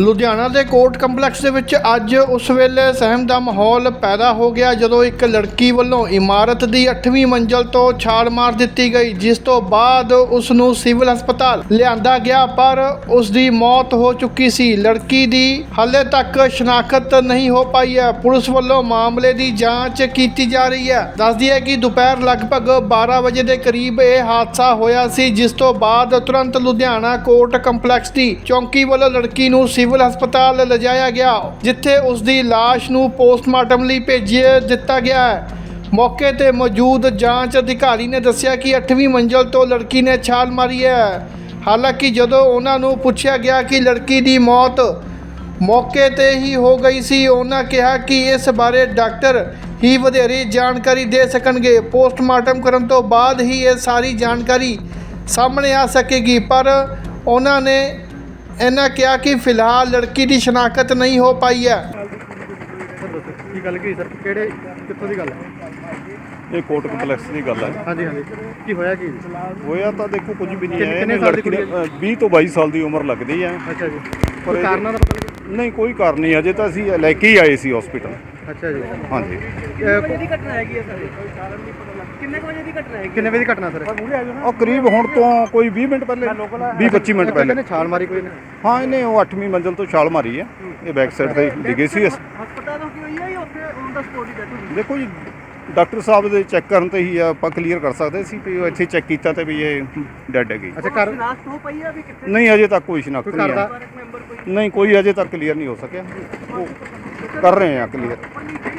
ਲੁਧਿਆਣਾ ਦੇ court complex ਦੇ ਵਿੱਚ ਅੱਜ ਉਸ ਵੇਲੇ ਸਹਿਮ ਦਾ ਮਾਹੌਲ ਪੈਦਾ ਹੋ ਗਿਆ ਜਦੋਂ ਇੱਕ ਲੜਕੀ ਵੱਲੋਂ ਇਮਾਰਤ ਦੀ 8ਵੀਂ ਮੰਜ਼ਲ ਤੋਂ ਛਾਲ ਮਾਰ ਦਿੱਤੀ ਗਈ, ਜਿਸ ਤੋਂ ਬਾਅਦ ਉਸ ਨੂੰ ਸਿਵਲ ਹਸਪਤਾਲ ਲਿਆਂਦਾ ਗਿਆ, ਪਰ ਉਸ ਦੀ ਮੌਤ ਹੋ ਚੁੱਕੀ ਸੀ। ਲੜਕੀ ਦੀ ਹਾਲੇ ਤੱਕ ਸ਼ਨਾਖਤ ਨਹੀਂ ਹੋ ਪਾਈ ਹੈ। ਪੁਲਿਸ ਵੱਲੋਂ ਮਾਮਲੇ ਦੀ ਜਾਂਚ ਕੀਤੀ ਜਾ ਰਹੀ ਹੈ। ਦੱਸਦੀ ਹੈ ਕਿ ਦੁਪਹਿਰ ਲਗਭਗ 12 ਵਜੇ ਦੇ ਕਰੀਬ ਇਹ ਹਾਦਸਾ ਹੋਇਆ ਸੀ, ਜਿਸ ਤੋਂ ਬਾਅਦ ਤੁਰੰਤ ਲੁਧਿਆਣਾ ਕੋਰਟ ਕੰਪਲੈਕਸ ਦੀ ਚੌਂਕੀ ਵੱਲੋਂ ਲੜਕੀ ਨੂੰ ਸਿਵਲ ਹਸਪਤਾਲ ਲਿਜਾਇਆ ਗਿਆ, ਜਿੱਥੇ ਉਸ ਦੀ ਲਾਸ਼ ਨੂੰ ਪੋਸਟਮਾਰਟਮ ਲਈ ਭੇਜ ਦਿੱਤਾ ਗਿਆ ਹੈ। ਮੌਕੇ ਤੇ ਮੌਜੂਦ ਜਾਂਚ ਅਧਿਕਾਰੀ ਨੇ ਦੱਸਿਆ ਕਿ 8ਵੀਂ ਮੰਜ਼ਲ ਤੋਂ ਲੜਕੀ ਨੇ ਛਾਲ ਮਾਰੀ ਹੈ। ਹਾਲਾਂਕਿ ਜਦੋਂ ਉਹਨਾਂ ਨੂੰ ਪੁੱਛਿਆ ਗਿਆ ਕਿ ਲੜਕੀ ਦੀ ਮੌਤ ਮੌਕੇ ਤੇ ਹੀ ਹੋ ਗਈ ਸੀ, ਉਹਨਾਂ ਕਿਹਾ ਕਿ ਇਸ ਬਾਰੇ ਡਾਕਟਰ ਹੀ ਵਧੇਰੇ ਜਾਣਕਾਰੀ ਦੇ ਸਕਣਗੇ। ਪੋਸਟਮਾਰਟਮ ਕਰਨ ਤੋਂ ਬਾਅਦ ਹੀ ਇਹ ਸਾਰੀ ਜਾਣਕਾਰੀ ਸਾਹਮਣੇ ਆ ਸਕੇਗੀ, ਪਰ ਉਹਨਾਂ ਨੇ ਇਹਨਾਂ ਕਿਹਾ ਕਿ ਫਿਲਹਾਲ ਲੜਕੀ ਦੀ ਸ਼ਨਾਖਤ ਨਹੀਂ ਹੋ ਪਾਈ ਹੈ। ਸਰ ਦੱਸੋ ਕੀ ਗੱਲ ਕੀ ਸਰ? ਕਿਹੜੇ ਕਿੱਥੋਂ ਦੀ ਗੱਲ ਹੈ? ਇਹ ਕੋਰਟ ਕੰਪਲੈਕਸ ਦੀ ਗੱਲ ਹੈ। ਹਾਂਜੀ ਹਾਂਜੀ। ਕੀ ਹੋਇਆ ਕੀ? ਹੋਇਆ ਤਾਂ ਦੇਖੋ ਕੁਝ ਵੀ ਨਹੀਂ ਹੈ। ਕਿੰਨੇ ਸਾਲ ਦੀ ਲੜਕੀ ਨੇ ਕੁੜੀ ਅ, 20 ਤੋਂ 22 ਸਾਲ ਦੀ ਉਮਰ ਲੱਗਦੀ ਹੈ। ਅੱਛਾ ਜੀ। ਪਰ ਕਾਰਨਾਂ ਦਾ ਨਹੀਂ ਕੋਈ ਕਾਰਨ ਨਹੀਂ। ਅਜੇ ਤਾਂ ਅਸੀਂ ਲੈ ਕੇ ਹੀ ਆਏ ਸੀ ਹਸਪੀਟਲ ਅੱਛਾ ਜੀ। ਹਾਂਜੀ। ਇਹ ਵਜੇ ਦੀ ਘਟਨਾ ਹੈਗੀ ਹੈ ਸਰ? ਕਿੰਨੇ ਕੁ ਵਜੇ ਦੀ ਘਟਨਾ ਹੈਗੀ ਕਿੰਨੇ ਵਜੇ ਦੀ ਘਟਨਾ ਸਰ? ਉਹ ਕਰੀਬ ਹੁਣ ਤੋਂ ਕੋਈ 20 ਮਿੰਟ ਪਹਿਲੇ 20 25 ਮਿੰਟ ਪਹਿਲੇ। ਕਹਿੰਦੇ ਛਾਲ ਮਾਰੀ ਕੋਈ ਨੇ? ਹਾਂ ਇਹਨੇ ਉਹ 8ਵੀਂ ਮੰਜ਼ਲ ਤੋਂ ਛਾਲ ਮਾਰੀ ਹੈ। ਇਹ ਬੈਕ ਸਾਈਡ ਤੇ ਡਿੱਗੇ ਸੀ। ਇਸ- ਹਸਪਤਾਲ ਤੋਂ ਕੀ ਹੋਈ ਹੈ ਜਾਂ ਉੱਥੇ ਔਨ ਦਾ ਸਪੋਟ ਹੀ ਡੈਥ ਹੋਈ ਦੇਖੋ ਜੀ ਡਾਕਟਰ ਸਾਹਿਬ ਦੇ ਚੈੱਕ ਕਰਨ ਤੇ ਹੀ ਆਪਾਂ ਕਲੀਅਰ ਕਰ ਸਕਦੇ ਸੀ ਵੀ ਉਹ ਇੱਥੇ ਚੈੱਕ ਕੀਤਾ ਤੇ ਵੀ ਇਹ ਡੈਡ ਹੈਗੀ। ਅੱਛਾ ਘਰ ਲਾਸਟ ਹੋ ਪਈ ਹੈ ਵੀ ਕਿੱਥੇ? ਨਹੀਂ ਅਜੇ ਤੱਕ ਕੋਈ ਸ਼ਨਾਖਤ ਨਹੀਂ ਹੈ ਨਹੀਂ ਕੋਈ ਅਜੇ ਤੱਕ ਕਲੀਅਰ ਨਹੀਂ ਹੋ ਸਕਿਆ। ਉਹ ਕਰ ਰਹੇ ਆ ਕਲੀਅਰ